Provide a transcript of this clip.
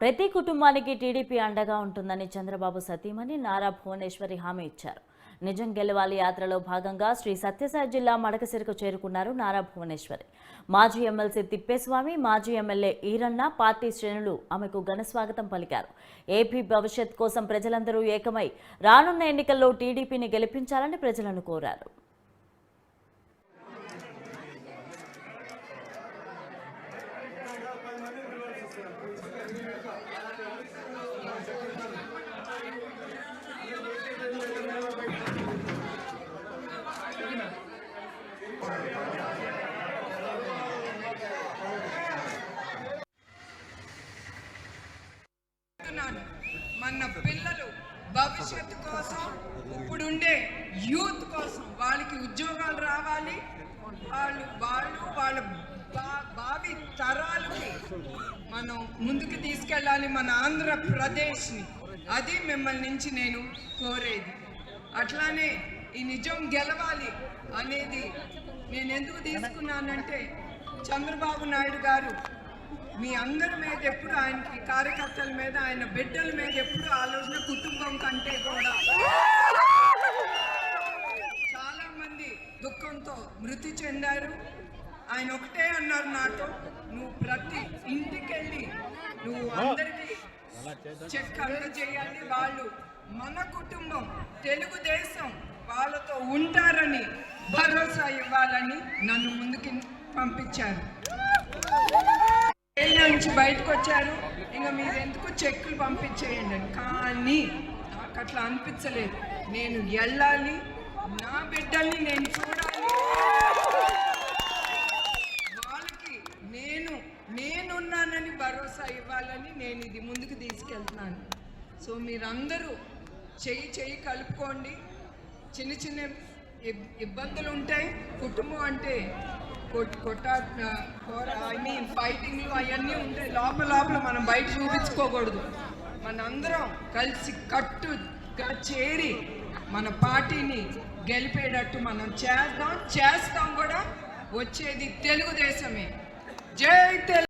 ప్రతి కుటుంబానికి టీడీపీ అండగా ఉంటుందని చంద్రబాబు సతీమణి నారా భువనేశ్వరి హామీ ఇచ్చారు. నిజం గెలవాలి యాత్రలో భాగంగా శ్రీ సత్యసాయి జిల్లా మడకసిరకు చేరుకున్నారు నారా భువనేశ్వరి. మాజీ ఎమ్మెల్సీ తిప్పేస్వామి మాజీ ఎమ్మెల్యే ఈరన్న పార్టీ శ్రేణులు ఆమెకు ఘన స్వాగతం పలికారు. ఏపీ భవిష్యత్ కోసం ప్రజలందరూ ఏకమై రానున్న ఎన్నికల్లో టీడీపీని గెలిపించాలని ప్రజలను కోరారు. మన పిల్లలు భవిష్యత్తు కోసం ఇప్పుడుండే యూత్ కోసం వాళ్ళకి ఉద్యోగాలు రావాలి. వాళ్ళు వాళ్ళు మనం ముందుకు తీసుకెళ్ళాలి మన ఆంధ్రప్రదేశ్ని. అది మిమ్మల్ని నుంచి నేను కోరేది. అట్లానే ఈ నిజం గెలవాలి అనేది నేను ఎందుకు తీసుకున్నానంటే చంద్రబాబు నాయుడు గారు మీ అందరి మీద ఎప్పుడు ఆయనకి కార్యకర్తల మీద ఆయన బిడ్డల మీద ఎప్పుడు ఆలోచన కుటుంబం కంటే కూడా. చాలా మంది దుఃఖంతో మృతి చెందారు. ఆయన ఒకటే అన్నారు నాతో నువ్వు ప్రతి నువ్వు అందరికీ చెక్ అందజేయాలి వాళ్ళు. మన కుటుంబం తెలుగుదేశం వాళ్ళతో ఉంటారని భరోసా ఇవ్వాలని నన్ను ముందుకి పంపించారు. జైలు నుంచి బయటకు వచ్చారు. ఇంకా మీరు ఎందుకు చెక్కులు పంపించేయండి కానీ నాకు అట్లా అనిపించలేదు. నేను వెళ్ళాలి. నా బిడ్డల్ని నేను చూడాలి వాళ్ళకి నేను నేనున్నానని భరోసా ఇవ్వాలని నేను ఇది ముందుకు తీసుకెళ్తున్నాను. సో మీరందరూ చెయ్యి చెయ్యి కలుపుకోండి. చిన్న చిన్న ఇబ్బందులు ఉంటాయి. కుటుంబం అంటే కొట్ కొట్టా ఐ మీన్ ఫైటింగ్లు అవన్నీ ఉంటాయి లోపల లోపల మనం బయట చూపించుకోకూడదు. మనందరం కలిసి కట్టుగా చేరి మన పార్టీని గెలిపేటట్టు మనం చేద్దాం. చేస్తాం కూడా. వచ్చేది తెలుగుదేశమే. జై తెలుగు